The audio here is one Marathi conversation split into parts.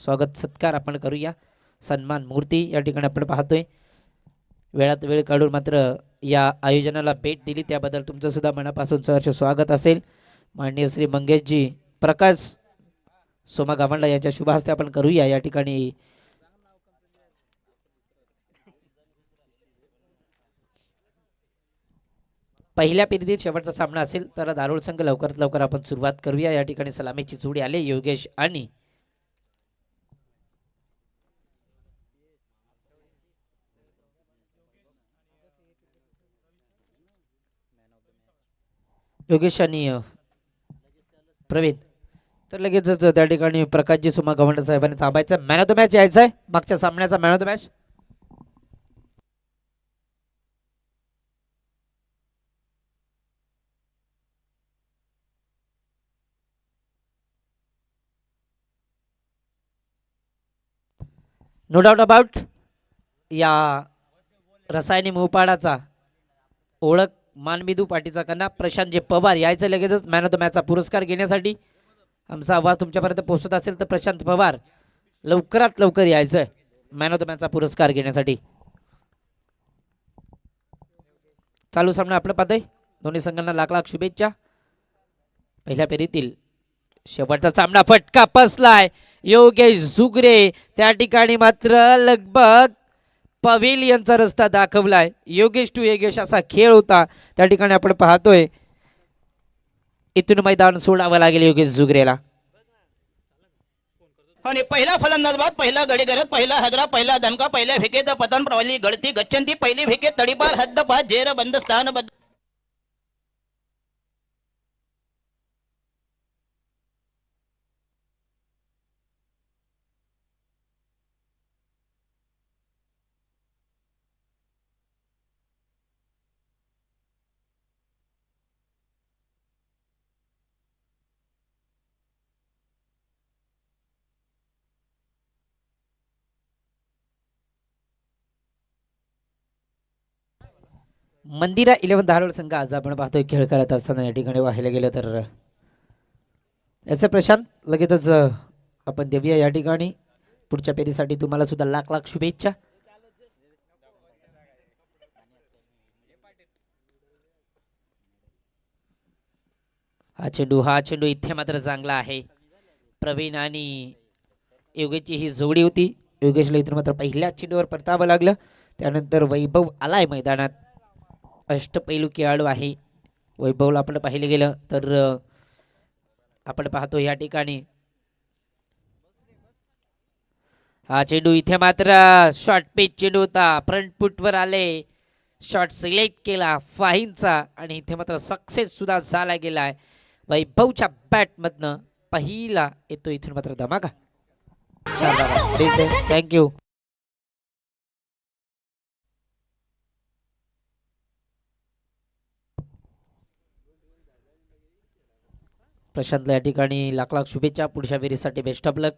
स्वागत सत्कार आपण करूया. सन्मान मूर्ती या ठिकाणी आपण पाहतोय. वेळात वेळ काढून मात्र या आयोजनाला भेट दिली. त्याबद्दल तुमचं सुद्धा मनापासून सहर्ष स्वागत असेल. माननीय श्री मंगेशजी प्रकाश सोमा गावंडा यांच्या शुभ हस्ते आपण करूया. या ठिकाणी पहिल्या पिढीतील शेवटचा सामना असेल तर दारुळ संघ लवकरात लवकर आपण सुरुवात करूया. या ठिकाणी सलामीची चुडी आले. योगेश आणि योगेश आणि प्रवीण. तर लगेचच त्या ठिकाणी प्रकाशजी सुमा गव्हर्नर साहेबांनी थांबायचं. मॅन ऑफ द मॅच यायचं आहे मागच्या सामन्याचा man of the match no doubt about या रसायनी मोहपाडाचा ओळख मानबिदू पाटीचा कन्ना प्रशांत जे पवार यायचं लगेचच मॅन ऑफ द मॅचचा पुरस्कार घेण्यासाठी. आमचा आवाज तुमच्यापर्यंत पोहोचत असेल तर प्रशांत पवार लवकरात लवकर यायचं. मॅन ऑफ द मॅचचा पुरस्कार घेण्यासाठी. चालू सामना आपलं पाहतंय. दोन्ही संघांना लाख लाख शुभेच्छा. पहिल्या फेरीतील शेवटचा सामना फटका पसलाय योगेश झुगरे त्या ठिकाणी मात्र लगभग पवेलियनचा रस्ता दाखवलाय. योगेश टू योगेश असा खेळ होता. त्या ठिकाणी आपण पाहतोय. इथून मैदान सोडावं लागेल योगेश झुगरेला. आणि पहिला फलंदाजबाद पहिला गडी करत पहिला हजरा पहिला दणका पहिल्या फेकेचा पतन प्रवाली गळती गच्छंती पहिली फेके तडीपार हद्दपात जेर बंद स्थान बद्द मंदिरा इलेव्हन धारोड संघ आज आपण पाहतोय खेळ करत असताना या ठिकाणी पाहायला गेलं तर. याचे प्रशांत लगेचच आपण देऊया या ठिकाणी. पुढच्या पेरीसाठी तुम्हाला सुद्धा लाख लाख शुभेच्छा. हा चेंडू हा चेंडू इथे मात्र चांगला आहे. प्रवीण आणि योगेशची ही जोडी होती. योगेशला इथून मात्र पहिल्याच चेंडूवर परतावं लागलं. त्यानंतर वैभव आलाय मैदानात. अष्टपैलू खेळाडू आहे. वैभवला आपण पाहिलं गेलं तर आपण पाहतो या ठिकाणी. हा चेंडू इथे मात्र शॉर्ट पिच चेंडू होता. फ्रंट फुटवर आले. शॉट सिलेक्ट केला. फाहींचा आणि इथे मात्र सक्सेस सुद्धा झाला गेलाय वैभवच्या बॅटमधनं पहिला येतो इथून मात्र धमाका. थँक्यू प्रशांतला या ठिकाणी लाख लाख शुभेच्छा. पुढच्या विहिरीसाठी बेस्ट ऑफ लक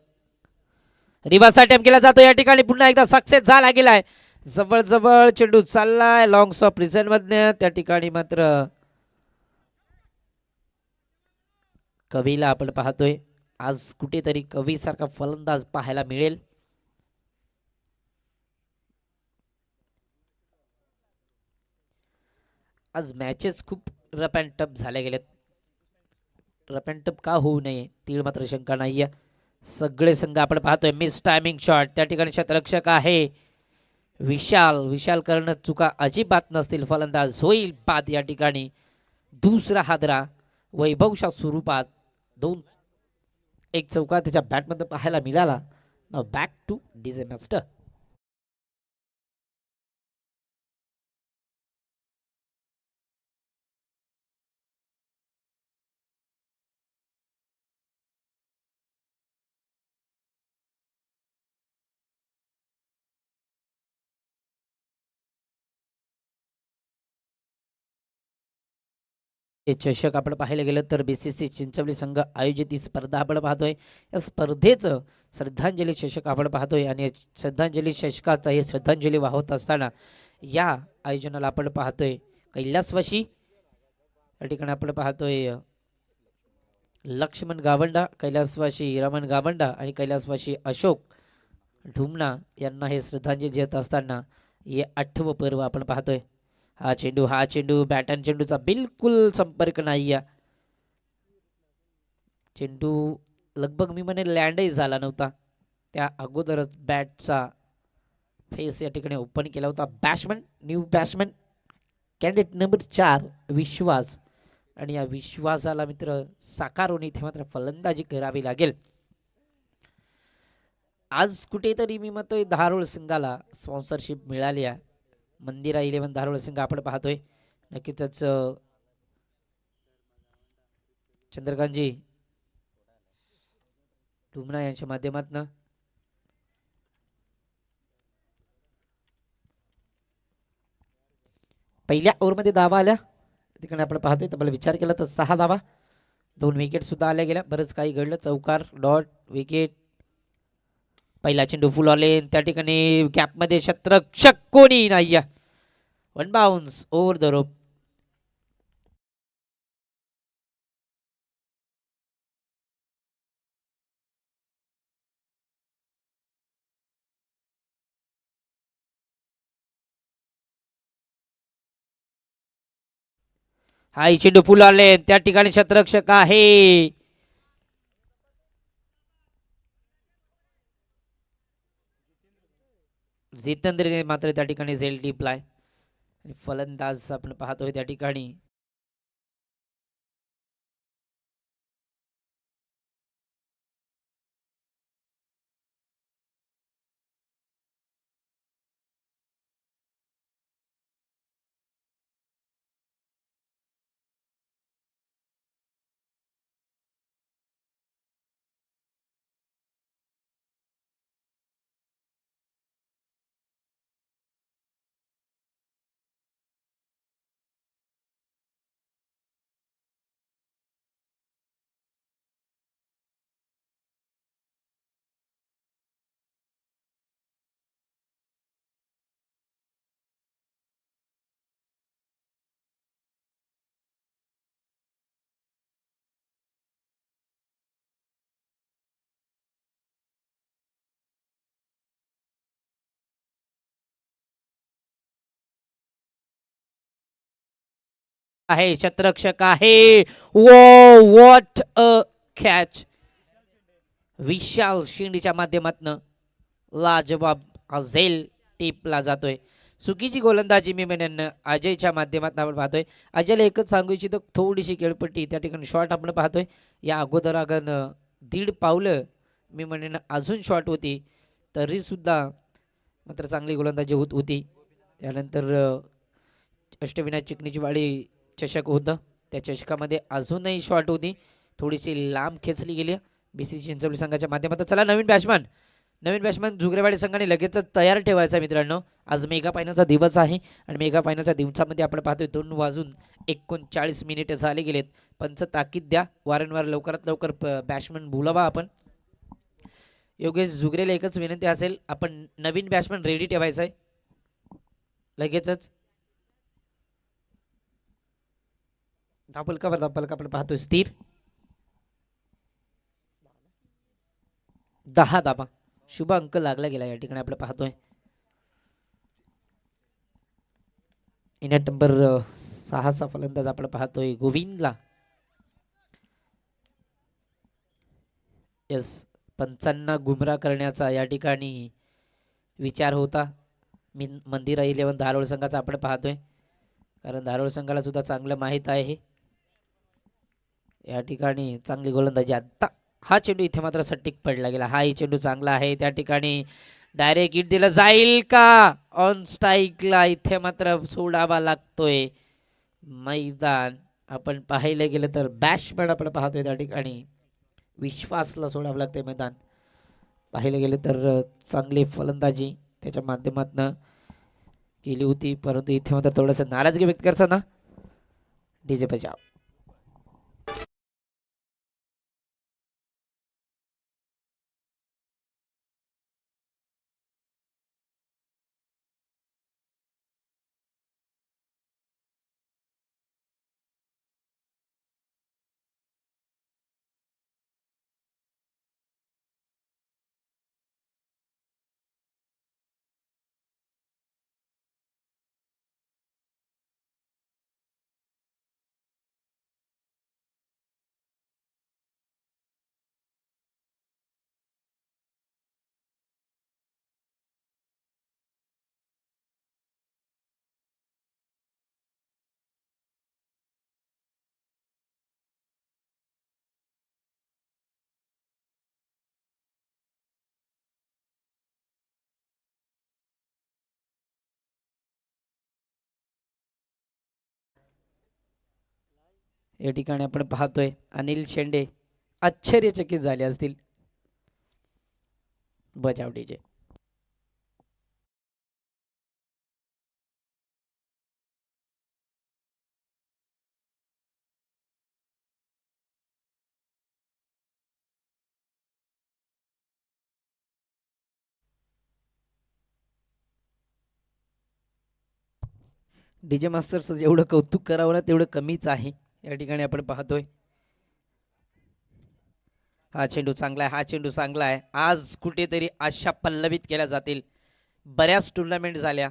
रिवास अटेम्प्ट केला जातो. या ठिकाणी पुन्हा एकदा सक्सेस झाला गेलाय. जवळ जवळ चेंडू चाललाय. लॉंग सॉफ रिझन मधनं. त्या ठिकाणी मात्र कवीला आपण पाहतोय. आज कुठेतरी कवी सारखा फलंदाज पाहायला मिळेल. आज मॅचेस खूप रप अँड टप झाल्या गेल्यात. टप का होऊ नये तीळ मात्र शंका नाही सगळे संघ आपण पाहतोय मिस टायमिंग शॉट त्या ठिकाणी शतरक्षक आहे. विशाल विशाल करणं चुका अजिबात नसतील फलंदाज होईल पाद या ठिकाणी. दुसरा हादरा वैभवशा स्वरूपात दोन एक चौका त्याच्या बॅटमध्ये पाहायला मिळाला. बॅक टू डीजे मास्टर हे चषक आपण पाहायला गेलं तर बी सी सी चिंचवली संघ आयोजित ही स्पर्धा आपण पाहतोय. या स्पर्धेचं श्रद्धांजली चषक आपण पाहतोय आणि श्रद्धांजली चषकात हे श्रद्धांजली वाहत असताना या आयोजनाला आपण पाहतोय. कैलासवाशी या ठिकाणी आपण पाहतोय लक्ष्मण गावंडा कैलासवाशी रमण गावंडा आणि कैलासवाशी अशोक ढुमना यांना हे श्रद्धांजली देत असताना हे आठवं पर्व आपण पाहतोय. हा चेंडू हा चेंडू बॅट आणि चेंडूचा बिलकुल संपर्क नाही आहे. चेंडू लगभग मी म्हणे लँडही झाला नव्हता. त्या अगोदरच बॅटचा फेस या ठिकाणी ओपन केला होता. Batsman new batsman candidate number चार विश्वास. आणि या विश्वासाला मित्र साकार होणे इथे मात्र फलंदाजी करावी लागेल. आज कुठेतरी मी म्हणतोय धारोळ संघाला स्पॉन्सरशिप मिळाली आहे. मंदिरा इलेव्हन धारोळ संघ आपण पाहतोय. नक्कीच चंद्रकांतजी डुमना यांच्या माध्यमातून. पहिल्या ओव्हरमध्ये धावा आल्या. ठिकाणी आपण पाहतोय तब्बल विचार केला तर सहा धावा. दोन विकेट सुद्धा आल्या गेल्या. बरंच काही घडलं. चौकार डॉट विकेट पहिला चेंडू फुल आले त्या ठिकाणी गॅपमध्ये शत्रक्षक कोणी नाही one bounce over the rope high चेंडू फुल आले त्या ठिकाणी शत्रक्षक आहे. जितेंद्रने मात्र त्या ठिकाणी झेल टिपलाय. आणि फलंदाज आपण पाहतोय त्या ठिकाणी. आहे शतरक्षक आहे. वो वॉट अ कॅच विशाल शिंडीच्या माध्यमातनं लाजवाब हा झेल टिपला जातोय. चुकीची गोलंदाजी मी म्हणेन अजयच्या माध्यमातून आपण पाहतोय. अजयला एकच सांगू इच्छितो थोडीशी खेळपट्टी त्या ठिकाणी शॉट आपण पाहतोय. या अगोदर अगन दीड पावलं मी म्हणेन अजून शॉट होती तरी सुद्धा मात्र चांगली गोलंदाजी होत होती. त्यानंतर अष्टविनायक चिकणीची वाडी चषक होतं. त्या चषकामध्ये अजूनही शॉट होती. थोडीशी लांब खेचली गेली. बी सी चिंचवली संघाच्या माध्यमातून चला नवीन बॅट्समॅन नवीन बॅट्समॅन झुगरेवाडी संघाने लगेच तयार ठेवायचा मित्रांनो. आज मेगा फायनलचा दिवस आहे आणि मेगा फायनलच्या दिवसामध्ये आपण पाहतोय दोन वाजून एकोणचाळीस मिनिट झाले गेलेत. पंच ताकीद द्या. वारंवार लवकरात लवकर बॅट्समॅन बोलावा आपण. योगेश झुगरेला एकच विनंती असेल आपण नवीन बॅट्समॅन रेडी ठेवायचा आहे लगेचच धापलकावर धापलका आपण पाहतो स्थिर दहा दाबा. शुभ अंक लागला गेला या ठिकाणी आपण पाहतोय. इनट नंबर सहाचा फलंदाज आपण पाहतोय गोविंदला. यस पंचांना गुमरा करण्याचा या ठिकाणी विचार होता. मी मंदिरा इलेव्हन धारोळ संघाचा आपण पाहतोय. कारण धारोळ संघाला सुद्धा चांगलं माहीत आहे. या ठिकाणी चांगली गोलंदाजी. आत्ता हा चेंडू इथे मात्र सटीक पडला गेला. हाही चेंडू चांगला आहे. त्या ठिकाणी डायरेक्ट हिट दिलं जाईल का? ऑन स्ट्राईकला इथे मात्र सोडावा लागतोय. मैदान. आपण पाहायला गेलं तर बॅट्समॅन आपण पाहतोय त्या ठिकाणी. विश्वासला सोडावं लागतंय मैदान. पाहिलं गेलं तर चांगली फलंदाजी त्याच्या माध्यमातनं केली होती. परंतु इथे मात्र थोडंसं नाराजगी व्यक्त करताना डीजे बजाव या ठिकाणी आपण पाहतोय अनिल शेंडे आश्चर्यचकित झाले असतील. बजावडीचे डीजे. मास्टरचं जेवढं कौतुक करावं ना तेवढं कमीच आहे. या ठिकाणी आपण पाहतोय. हा चेंडू चांगला आहे हा चेंडू चांगला आहे. आज कुठेतरी आशा पल्लवित केल्या जातील. बऱ्याच टुर्नामेंट झाल्या.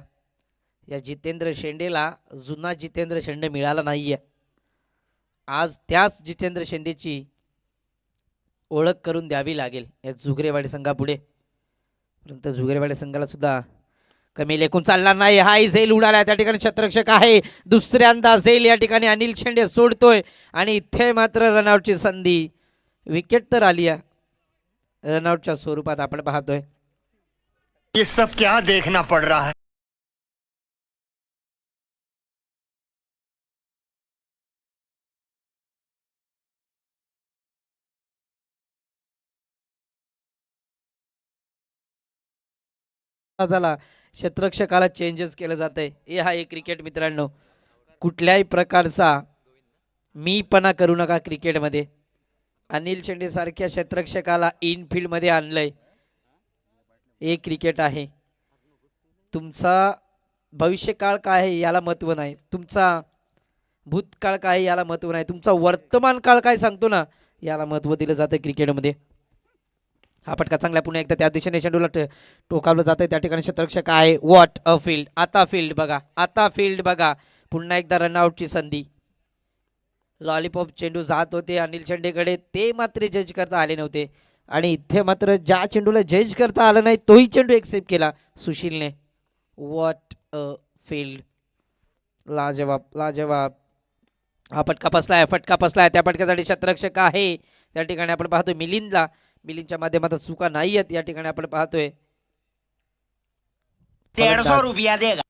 या जितेंद्र शेंडेला जुना जितेंद्र शेंडे मिळाला नाहीये. आज त्याच जितेंद्र शेंडेची ओळख करून द्यावी लागेल. या जुगरेवाडी संघापुढे. परंतु जुगरेवाडी संघाला सुद्धा कमी लेखून चालणार नाही. हाय झेल उडाला त्या ठिकाणी छत्रक्षक आहे. दुसऱ्यांदा झेल या ठिकाणी अनिल शेंडे सोडतोय. आणि इथे मात्र रनआउटची संधी. विकेट तर आली आहे. रनआउटच्या स्वरूपात आपण पाहतोय. ये सब क्या देखना पड़ रहा है? झाला क्षेत्रक्षकाला चेंजेस केलं जात आहे हे हा एक क्रिकेट मित्रांनो. कुठल्याही प्रकारचा मीपणा करू नका क्रिकेटमध्ये. अनिल शेंडे सारख्या क्षेत्रक्षकाला इनफिल्डमध्ये आणलंय. हे क्रिकेट आहे. तुमचा भविष्यकाळ काय आहे याला महत्त्व नाही. तुमचा भूतकाळ काय याला महत्त्व नाही. तुमचा वर्तमान काळ काय सांगतो ना याला महत्त्व दिलं जातं क्रिकेटमध्ये. हा फटका चांगला पुन्हा एकदा त्या दिशेने चेंडूला टोकावलं टोकावलं जातंय. त्या ठिकाणी क्षेत्ररक्षक आहे. वॉट अ फील्ड आता फील्ड बघा. आता फील्ड बघा. पुन्हा एकदा रनआउटची संधी. लॉलीपॉप चेंडू जात होते अनिल शेंडेकडे. ते मात्र जज करता आले नव्हते. आणि इथे मात्र ज्या चेंडूला जज करता आलं नाही तोही चेंडू एक्सेप्ट केला सुशीलने. वॉट अ फील्ड लाजवाब लाजवाब. हा फटका फसलाय फटका आहे त्या फटक्यासाठी क्षेत्ररक्षक आहे. त्या ठिकाणी आपण पाहतो मिलिंदला. मिलिंदच्या माध्यमातून चुका नाही आहेत या ठिकाणी आपण पाहतोय. रुपया देगा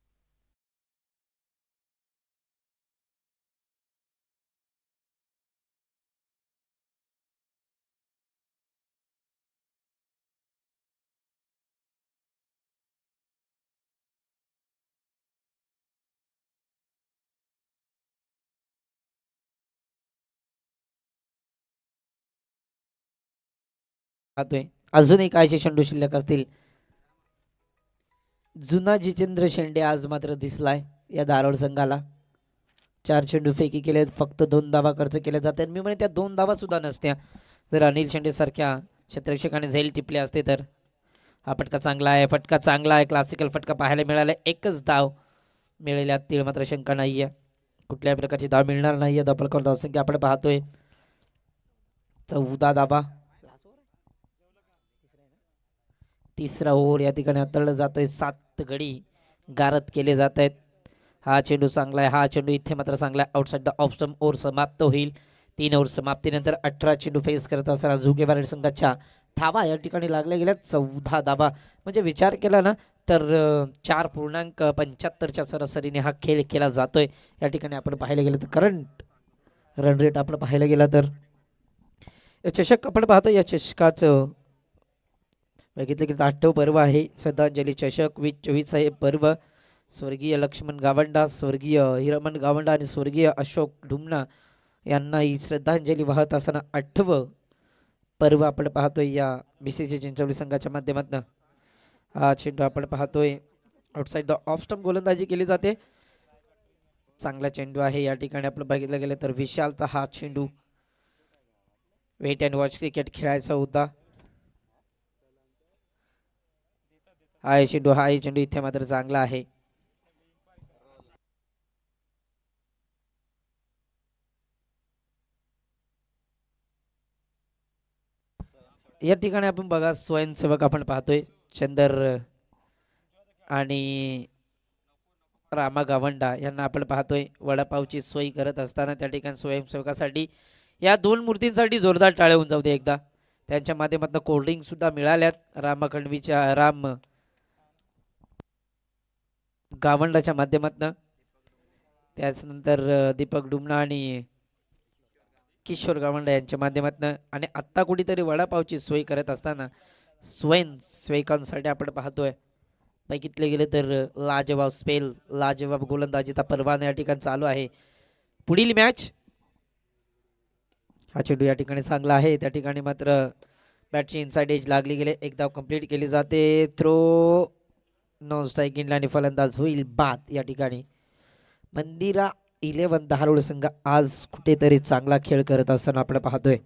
पाहतोय अजूनही कायचे चेंडू शिल्लक असतील. जुना जितेंद्र शेंडे आज मात्र दिसलाय या धारोड संघाला. चार चेंडू फेकी केले फक्त दोन धावा खर्च केल्या जाते मी म्हणे त्या दोन धावा सुद्धा नसत्या. जर अनिल शेंडे सारख्या क्षेत्रक्षकाने झैल टिपले असते तर. हा फटका चांगला आहे फटका चांगला आहे. क्लासिकल फटका पाहायला मिळाला. एकच धाव मिळेल्या तीळ मात्र शंका नाही आहे कुठल्याही प्रकारची धाव मिळणार नाही आहे दफलकर दावसंख्या आपण पाहतोय. चौदा धाबा तिसरा ओव्हर या ठिकाणी हाताळला जातोय. सात गडी गारद केले जात आहेत. हा चेंडू चांगला आहे. हा चेंडू इथे मात्र चांगला आहे. आउटसाईड द ऑप्शन ओव्हर समाप्त होईल. तीन ओव्हर समाप्तीनंतर अठरा चेंडू फेस करत असताना झुगे बारेड संघाच्या धावा या ठिकाणी लागल्या गेल्या. चौदा धावा. म्हणजे विचार केला ना तर चार पूर्णांक पंच्याहत्तरच्या सरासरीने हा खेळ केला जातोय. या ठिकाणी आपण पाहायला गेलं तर करंट रन रेट आपण पाहायला गेला तर. या चषक आपण पाहतो या चषकाचं बघितलं की आठव पर्व आहे. श्रद्धांजली चषक वीस चोवीस हे पर्व. स्वर्गीय लक्ष्मण गावंडा स्वर्गीय हिरमण गावंडा आणि स्वर्गीय अशोक ढुमना यांना ही श्रद्धांजली वाहत असताना आठवं पर्व आपण पाहतोय या बी सी सी चिंचवली संघाच्या माध्यमातून. हा चेंडू आपण पाहतोय. आउटसाईड द ऑफ स्टंप गोलंदाजी केली जाते. चांगला चेंडू आहे. या ठिकाणी आपण बघितलं गेलं तर विशालचा हा चेंडू. वेट अँड वॉच क्रिकेट खेळायचा होता. हा चेंडू हा चेंडू इथे मात्र चांगला आहे. या ठिकाणी आपण बघा स्वयंसेवक आपण पाहतोय चंदर आणि रामा गावंडा यांना आपण पाहतोय वडापावची सोय करत असताना त्या ठिकाणी स्वयंसेवकासाठी या दोन मूर्तींसाठी जोरदार टाळे होऊन जाऊ दे एकदा. त्यांच्या माध्यमातून कोल्ड्रिंक सुद्धा मिळाल्यात. रामखंडवीच्या राम गावंडाच्या माध्यमातून. त्याचनंतर दीपक डुमना आणि किशोर गावंडा यांच्या माध्यमातून. आणि आत्ता कुठेतरी वडापावची सोय करत असताना स्वयं स्वयकांसाठी आपण पाहतोय. बघितले गेले तर लाजवाब स्पेल लाजवाब गोलंदाजीचा परवाना या ठिकाणी चालू आहे. पुढील मॅच हा चेंडू या ठिकाणी चांगला आहे. त्या ठिकाणी मात्र बॅटची इनसाइड एज लागली गेले. एक धाव कंप्लीट केली जाते. थ्रो नॉन स्ट्राईक आणि फलंदाज होईल बाद या ठिकाणी. मंदिरा इलेवन धारूळ संघ आज कुठेतरी चांगला खेळ करत असताना आपण पाहतोय.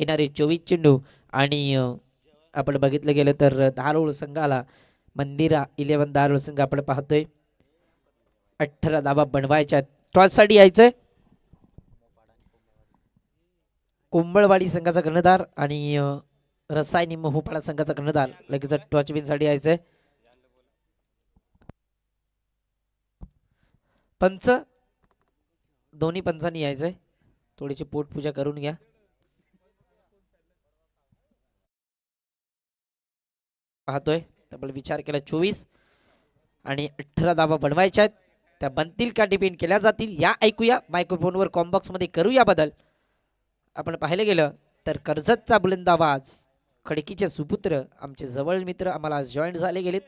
येणारे चोवीस चेंडू आणि आपण बघितलं गेलं तर धारोळ संघाला मंदिरा इलेव्हन धारोळ संघ आपण पाहतोय. अठरा धाबा बनवायच्या टॉससाठी यायचंय. कुंभळवाडी संघाचा कर्णधार आणि रसायनी मोहोपाडा संघाचा कर्णधार. लगेच टॉच साठी यायचंय. पंच. दोन्ही पंचांनी यायचंय. थोडीशी पोटपूजा करून घ्या. पाहतोय. तब्बल विचार केला चोवीस. आणि अठरा धावा बनवायच्या आहेत. त्या बनतील का डिपेंड केल्या जातील. या ऐकूया. मायक्रोफोनवर कॉम्बॉक्समध्ये करूया बदल. आपण पाहिलं गेलं तर कर्जतचा बुलंदाबाज खडकीचे सुपुत्र आमचे जवळ मित्र आम्हाला आज जॉईन झाले गेलेत.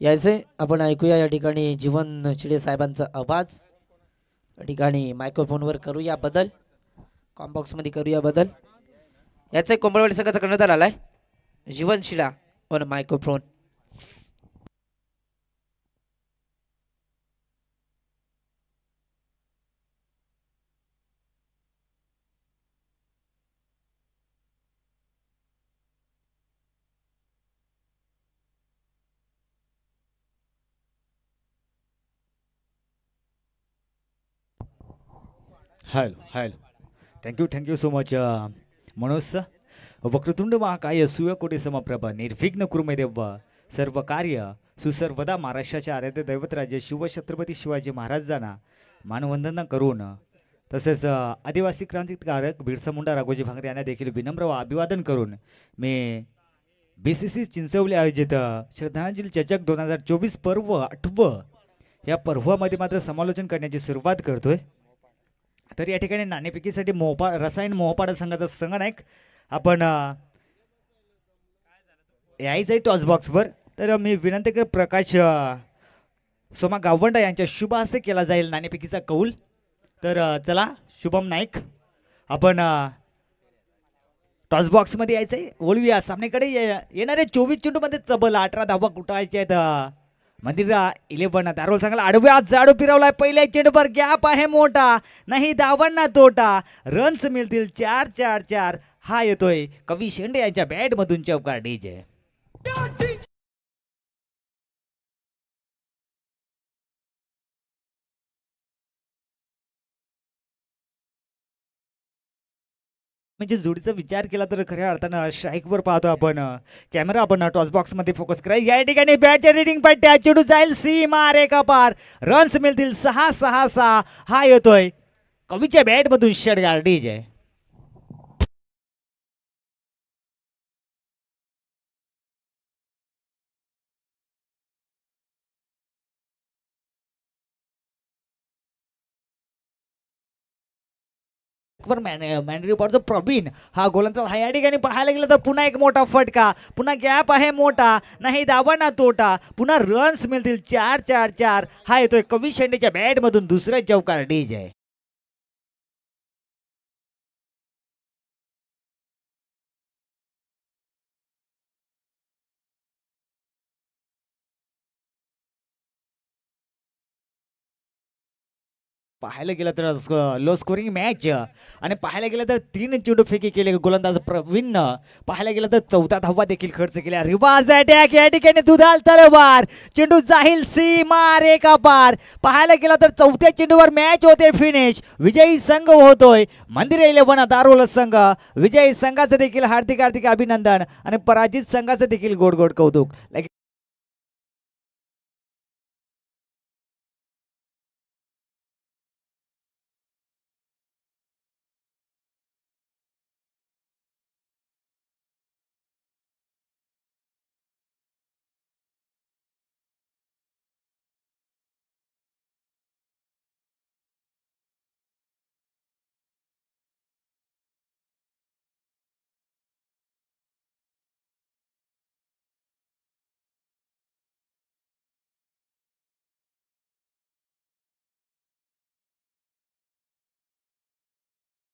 यायचे. आपण ऐकूया या ठिकाणी जीवन चिडे साहेबांचा आवाज. या ठिकाणी मायक्रोफोनवर करूया बदल. कॉम्बॉक्समध्ये करूया बदल. याचा एक कोंबळवाडी संघाचा कर्णधार आलाय. Jeevan Shila on microphone hello hello. Thank you thank you so much Manoj sir Vakratunda महाकाय सूर्यकोटी समप्रभ निर्विघ्न कुरुमे देव सर्व कार्य सुसर्वदा महाराष्ट्राच्या आराध्य दैवतराजे शिवछत्रपती शिवाजी महाराजांना मानवंदना करून. तसेच uh, आदिवासी क्रांतिकारक बिरसा मुंडा राघोजी भांगरे यांना देखील विनम्र व अभिवादन करून मी बी सी सी चिंचवले आयोजित uh, श्रद्धांजली चचक दोन हजार चोवीस पर्व आठवं या पर्वामध्ये मात्र समालोचन करण्याची सुरुवात करतोय. तर या ठिकाणी नाणेफेकीसाठी मोहपा रसायन मोहपाडा संघाचा संगनायक आपण यायचं आहे टॉस बॉक्सवर तर मी विनंती कर प्रकाश सोमा गावंडा यांच्या शुभ हस्ते केला जाईल नाणेफेकीचा कौल. तर चला शुभम नाईक. आपण टॉस बॉक्समध्ये यायचं आहे ओळूया सामनेकडे ये- येणारे चोवीस चेंडूमध्ये तब्बल अठरा धावा कुटायचे आहेत मंदिर इलेव्हन दारोल सांगला आडव्या जाडू फिरवलाय पहिल्या चेंडूवर गॅप आहे मोठा नाही धावांना तोटा. रन्स मिळतील चार चार चार. हा येतोय कवी शेंडे यांच्या बॅट मधून चौकार डीजे म्हणजे जोडीचा विचार केला तर खऱ्या अर्थानं स्ट्राईकवर पाहतो आपण. कॅमेरा आपण टॉस बॉक्समध्ये फोकस करा. या ठिकाणी बॅटच्या रेडिंग पट्ट्या चेडू जाईल. सी मार मारे पार रन्स मिळतील सहा सहा सहा. हा येतोय. कवीच्या बॅटमधून शर्ट गार्डीज आहे मॅन रिपोर्टचा प्रवीण हा गोलंदाज हा या ठिकाणी पाहायला गेलं तर पुन्हा एक मोठा फटका पुन्हा गॅप आहे मोठा नाही दाबांना तोटा पुन्हा रन्स मिळतील. चार चार चार. हा येतोय कवी शेंडेच्या बॅटमधून दुसरा चौकार डीज आहे पाहायला गेलं तर लो स्कोरिंग मॅच आणि पाहायला गेलं तर तीन चेंडू फेकी केले गोलंदाज प्रवीणनं पाहायला गेलं तर चौदा धावा देखील खर्च केला रिवाज अटॅक या ठिकाणी दुधाल तलवार. चेंडू जाईल सीमा रेखा पार पाहायला गेलं तर चौथ्या चेंडूवर मॅच होते फिनिश विजयी संघ होतोय. मंदिर इलेव्हन दारोल संघ. विजयी संघाचं देखील हार्दिक हार्दिक अभिनंदन. आणि पराजित संघाचं देखील गोड गोड कौतुक.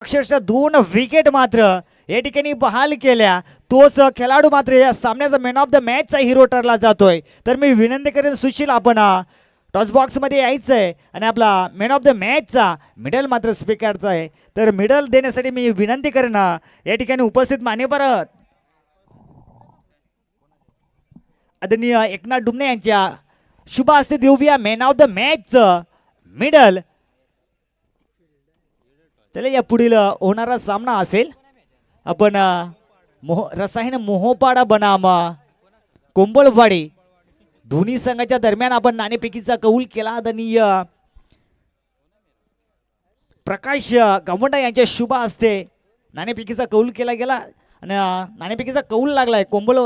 अक्षरशः दोन विकेट मात्र या ठिकाणी बहाल केल्या. तोच खेळाडू मात्र या सामन्याचा मॅन ऑफ द मॅचचा हिरो ठरला जातोय. तर मी विनंती करेन सुशील आपण टॉस बॉक्समध्ये यायचं आहे आणि आपला मॅन ऑफ द मॅचचा मिडल मात्र स्पीकरचा आहे. तर मिडल देण्यासाठी मी विनंती करेन या ठिकाणी उपस्थित मान्यवर आदरणीय एकनाथ डुमने यांच्या शुभ हस्ते देऊया मॅन ऑफ द मॅचचं मिडल चला या पुढील होणारा सामना असेल आपण मोह रसायन मोहोपाडा बनाम अ, कोंबळवाडी दोन्ही संघाच्या दरम्यान आपण नाणेफेकीचा कौल केला आदरणीय प्रकाश गावंडा यांच्या शुभ असते नाणेफेकीचा कौल केला गेला आणि नाणेफेकीचा कौल लागलाय कोंबळ